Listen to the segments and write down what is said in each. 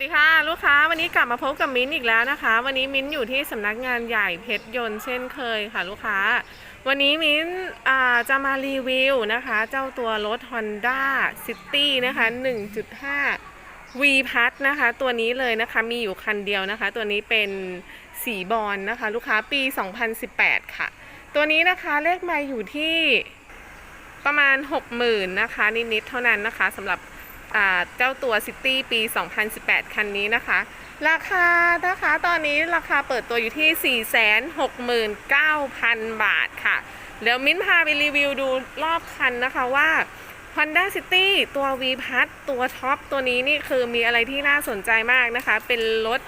สวัสดีค่ะลูกค้าวันนี้กลับมาพบกับมิ้นท์อีกแล้วนะคะ วันนี้มิ้นท์อยู่ที่สำนักงานใหญ่เพชรยนต์เช่นเคยค่ะลูกค้า วันนี้มิ้นท์จะมารีวิวนะคะ เจ้าตัวรถ Honda City นะคะ 1.5 V พัทนะคะ ตัวนี้เลยนะคะมีอยู่คันเดียวนะคะ ตัวนี้เป็นสีบอลนะคะ ลูกค้าปี 2018 ค่ะ ตัวนี้นะคะเลขไมาอยู่ที่ประมาณ 60,000นะคะนิดๆเท่านั้นนะคะสำหรับ เจ้าตัว City ปี 2018 คันนี้นะคะ ราคานะคะตอนนี้ราคาเปิดตัวอยู่ที่ 469,000 บาทค่ะ เดี๋ยวมิ้นพาไปรีวิวดูรอบคันนะคะว่า Honda City ตัว V พัทตัวท็อปตัวนี้นี่คือมีอะไรที่น่าสนใจมากนะคะ เป็นรถ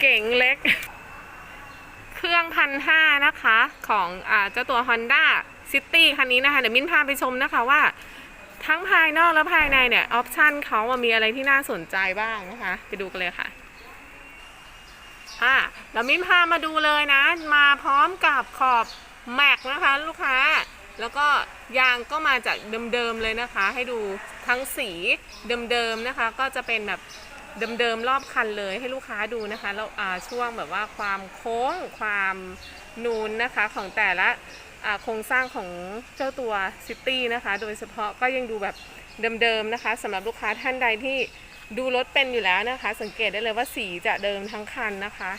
เก๋งเล็ก เครื่องพันห้านะคะ ของอเจ้าตัว Honda City คันนี้นะคะ เดี๋ยวมิ้นพาไปชมนะคะว่า ทั้งภายนอกและภายในเนี่ยออปชันเขามีอะไรที่น่าสนใจบ้างนะคะ ไปดูกันเลยค่ะอะแล้วมิ้นพามาดูเลยนะ มาพร้อมกับขอบแม็กนะคะลูกค้า แล้วก็ยางก็มาจากเดิมๆเลยนะคะ ให้ดูทั้งสีเดิมๆนะคะ ก็จะเป็นแบบเดิมๆรอบคันเลยให้ลูกค้าดูนะคะแล้วช่วงแบบว่าความโค้งความนูนนะคะของแต่ละ โครงสร้างของเจ้าตัวซิตี้นะคะ โดยเฉพาะก็ยังดูแบบเดิมๆนะคะสำหรับลูกค้าท่านใดที่ดูรถเป็นอยู่แล้วนะคะ สังเกตได้เลยว่าสีจะเดิมทั้งคันนะคะ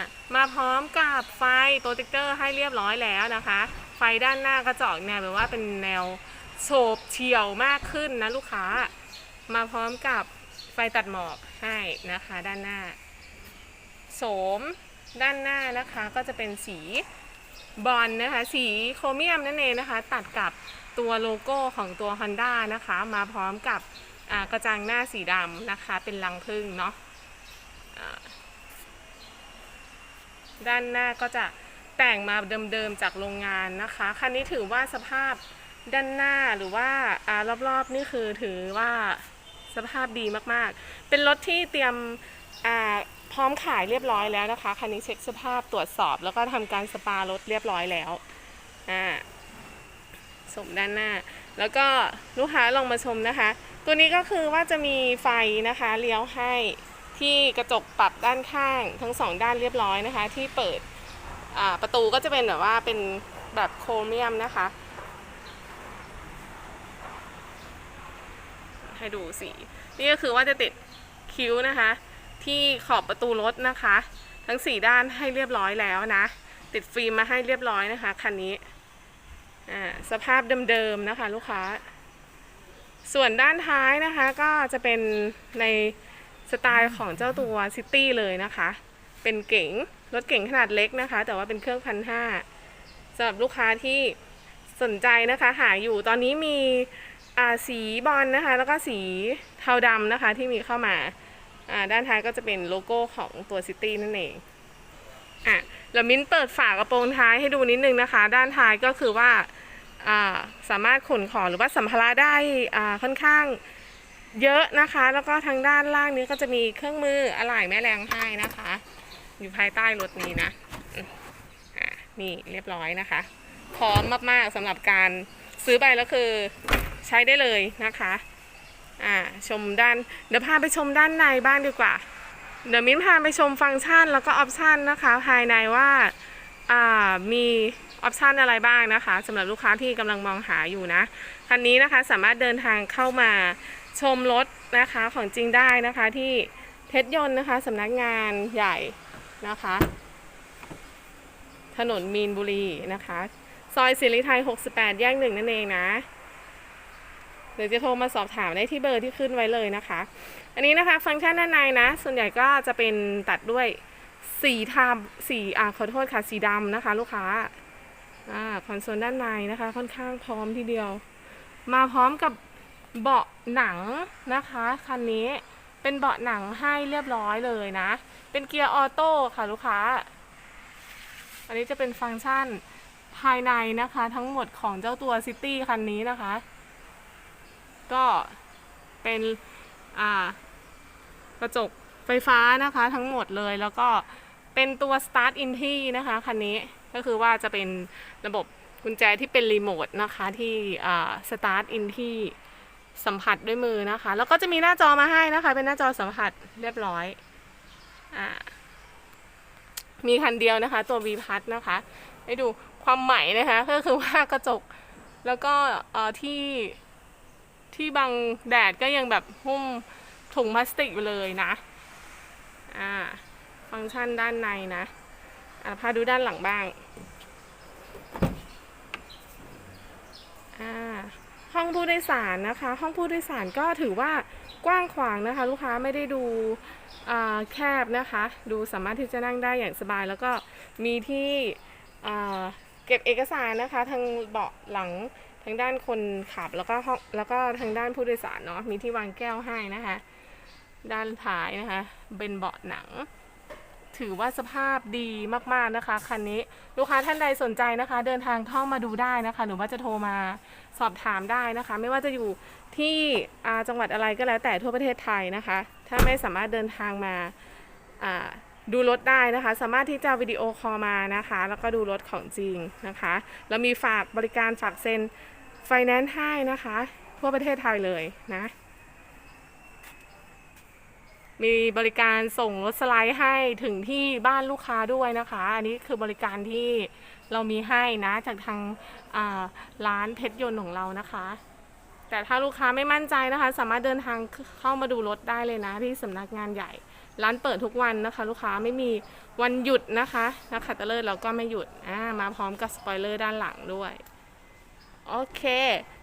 ะมาพร้อมกับไฟโปรเจคเตอร์ให้เรียบร้อยแล้วนะคะ ไฟด้านหน้าก็จะออกแนวแบบว่าเป็นแนวโฉบเฉี่ยวมากขึ้นนะลูกค้า มาพร้อมกับไฟตัดหมอกให้นะคะด้านหน้าโสมด้านหน้านะคะก็จะเป็นสี บอลนะคะ สีโครเมียมนั่นเองนะคะ ตัดกับตัวโลโก้ของตัว Honda นะคะ มาพร้อมกับกระจังหน้าสีดำนะคะ เป็นรังพึ่งเนาะด้านหน้าก็จะแต่งมาเดิมๆจากโรงงานนะคะ คันนี้ถือว่าสภาพด้านหน้าหรือว่ารอบๆนี่คือถือว่าสภาพดีมากๆ เป็นรถที่เตรียม พร้อมขายเรียบร้อยแล้วนะคะ คันนี้เช็คสภาพตรวจสอบ แล้วก็ทำการสปารถเรียบร้อยแล้วอ่าสมด้านหน้า แล้วก็ลูกค้าลองมาชมนะคะ ตัวนี้ก็คือว่าจะมีไฟนะคะเลี้ยวให้ที่กระจกปรับด้านข้างทั้งสองด้านเรียบร้อยนะคะ ที่เปิดอ่าประตูก็จะเป็นแบบว่าเป็นแบบโครเมียมนะคะ ให้ดูสี นี่ก็คือว่าจะติดคิ้วนะคะ ที่ขอบประตูรถนะคะ ทั้งสี่ด้านให้เรียบร้อยแล้วนะ ติดฟิล์มมาให้เรียบร้อยนะคะคันนี้สภาพเดิมๆนะคะลูกค้า ส่วนด้านท้ายนะคะก็จะเป็นในสไตล์ของเจ้าตัวซิตี้เลยนะคะ เป็นเก๋งรถเก๋งขนาดเล็กนะคะ แต่ว่าเป็นเครื่องพันห้าสำหรับลูกค้าที่สนใจนะคะ หาอยู่ตอนนี้มีสีบอลนะคะ แล้วก็สีเทาดำนะคะที่มีเข้ามา ด้านท้ายก็จะเป็นโลโก้ของตัวซิตี้นั่นเองอะแล้วมิ้นเปิดฝากระโปรงท้ายให้ดูนิดนึงนะคะ ด้านท้ายก็คือว่าสามารถขนของหรือว่าสัมภาระได้ค่อนข้างเยอะนะคะ แล้วก็ทางด้านล่างนี้ก็จะมีเครื่องมืออะไหล่แม่แรงให้นะคะ อยู่ภายใต้รถนี้นะะนี่เรียบร้อยนะคะ พร้อมมากๆสำหรับการซื้อไปแล้วคือใช้ได้เลยนะคะ อ่าชมด้านเดี๋ยวพาไปชมด้านในบ้างดีกว่า เดี๋ยวมิ้นพาไปชมฟังก์ชันแล้วก็ออปชันนะคะภายในว่าอ่ามีออปชันอะไรบ้างนะคะสำหรับลูกค้าที่กำลังมองหาอยู่นะคันนี้นะคะสามารถเดินทางเข้ามาชมรถนะคะของจริงได้นะคะที่เพชรยนต์นะคะสำนักงานใหญ่นะคะ ถนนมีนบุรีนะคะ ซอยสิริไทย 68 แยกหนึ่งนั่นเองนะ รือจะโทรมาสอบถามได้ที่เบอร์ที่ขึ้นไว้เลยนะคะ อันนี้นะคะฟังก์ชันด้านในนะ ส่วนใหญ่ก็จะเป็นตัดด้วยสีทามสีอ่าขอโทษค่ะสีดำนะคะ ลูกค้าอ่าคอนโซลด้านในนะคะ ค่อนข้างพร้อมทีเดียว มาพร้อมกับเบาะหนังนะคะคันนี้เป็นเบาะหนังให้เรียบร้อยเลยนะ เป็นเกียร์ออโต้ค่ะลูกค้า อันนี้จะเป็นฟังก์ชันภายในนะคะ ทั้งหมดของเจ้าตัวซิตี้คันนี้นะคะ ก็เป็นกระจกไฟฟ้านะคะทั้งหมดเลยแล้วก็เป็นตัว start in ที่นะคะคันนี้ก็คือว่าจะเป็นระบบกุญแจที่เป็นรีโมทนะคะที่อ่า start in ที่สัมผัสด้วยมือนะคะ แล้วก็จะมีหน้าจอมาให้นะคะ เป็นหน้าจอสัมผัสเรียบร้อยอ่ามีคันเดียวนะคะ ตัว V พัทนะคะให้ดูความใหม่นะคะ ก็คือว่ากระจกแล้วก็ที่ ที่บังแดดก็ยังแบบหุ้มถุงพลาสติกไปเลยนะ อ่า ฟังก์ชันด้านในนะอะพาดูด้านหลังบ้าง อ่า ห้องผู้โดยสารนะคะ ห้องผู้โดยสารก็ถือว่ากว้างขวางนะคะ ลูกค้าไม่ได้ดูแคบนะคะ ดูสามารถที่จะนั่งได้อย่างสบายแล้วก็มีที่เก็บเอกสารนะคะ ทางเบาะหลัง ทางด้านคนขับแล้วก็ห้องแล้วก็ทางด้านผู้โดยสารเนาะมีที่วางแก้วให้นะคะ ด้านท้ายนะคะ เป็นเบาะหนัง ถือว่าสภาพดีมากๆนะคะคันนี้ลูกค้าท่านใดสนใจนะคะ เดินทางเข้ามาดูได้นะคะ หรือว่าจะโทรมาสอบถามได้นะคะ ไม่ว่าจะอยู่ที่จังหวัดอะไรก็แล้วแต่ทั่วประเทศไทยนะคะ ถ้าไม่สามารถเดินทางมาอ่า ดูรถได้นะคะ สามารถที่จะวิดีโอคอลมานะคะ แล้วก็ดูรถของจริงนะคะแล้วมีฝากบริการฝากเซ็นไฟแนนซ์ให้นะคะ ทั่วประเทศไทยเลยนะ มีบริการส่งรถสไลด์ให้ถึงที่บ้านลูกค้าด้วยนะคะ อันนี้คือบริการที่เรามีให้นะจากทางาร้านเพชรยนต์ของเรานะคะ แต่ถ้าลูกค้าไม่มั่นใจนะคะ สามารถเดินทางเข้ามาดูรถได้เลยนะที่สำนักงานใหญ่ ร้านเปิดทุกวันนะคะ ลูกค้าไม่มีวันหยุดนะคะนักขัตฤกษ์เราก็ไม่หยุดอ่ามาพร้อมกับสปอยเลอร์ด้านหลังด้วยโอเค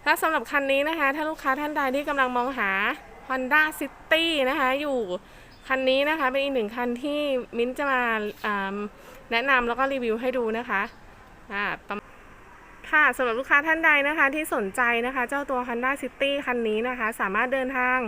ถ้าสำหรับคันนี้นะคะ ถ้าลูกค้าท่านใดที่กำลังมองหา Honda City นะคะ อยู่คันนี้นะคะ เป็นอีกหนึ่งคันที่มิ้นท์จะมาอ่าแนะนำแล้วก็รีวิวให้ดูนะคะอ่าประมาณ ค่ะสำหรับลูกค้าท่านใดนะคะที่สนใจนะคะ เจ้าตัว Honda City คันนี้นะคะ สามารถเดินทาง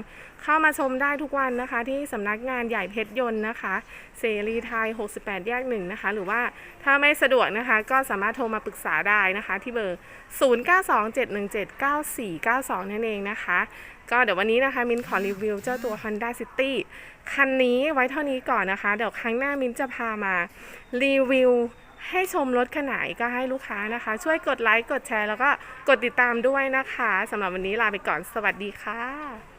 เข้ามาชมได้ทุกวันนะคะ ที่สำนักงานใหญ่เพชรยนต์นะคะ เสรีไทย 68 แยกหนึ่งนะคะ หรือว่าถ้าไม่สะดวกนะคะ ก็สามารถโทรมาปรึกษาได้นะคะ ที่เบอร์ 0927179492 นั่นเองนะคะ ก็เดี๋ยววันนี้นะคะมินขอรีวิวเจ้าตัว Honda City คันนี้ไว้เท่านี้ก่อนนะคะ เดี๋ยวครั้งหน้ามินจะพามารีวิว ให้ชมรถขนาดก็ให้ลูกค้านะคะ ช่วยกดไลค์กดแชร์แล้วก็กดติดตามด้วยนะคะสำหรับวันนี้ลาไปก่อนสวัสดีค่ะ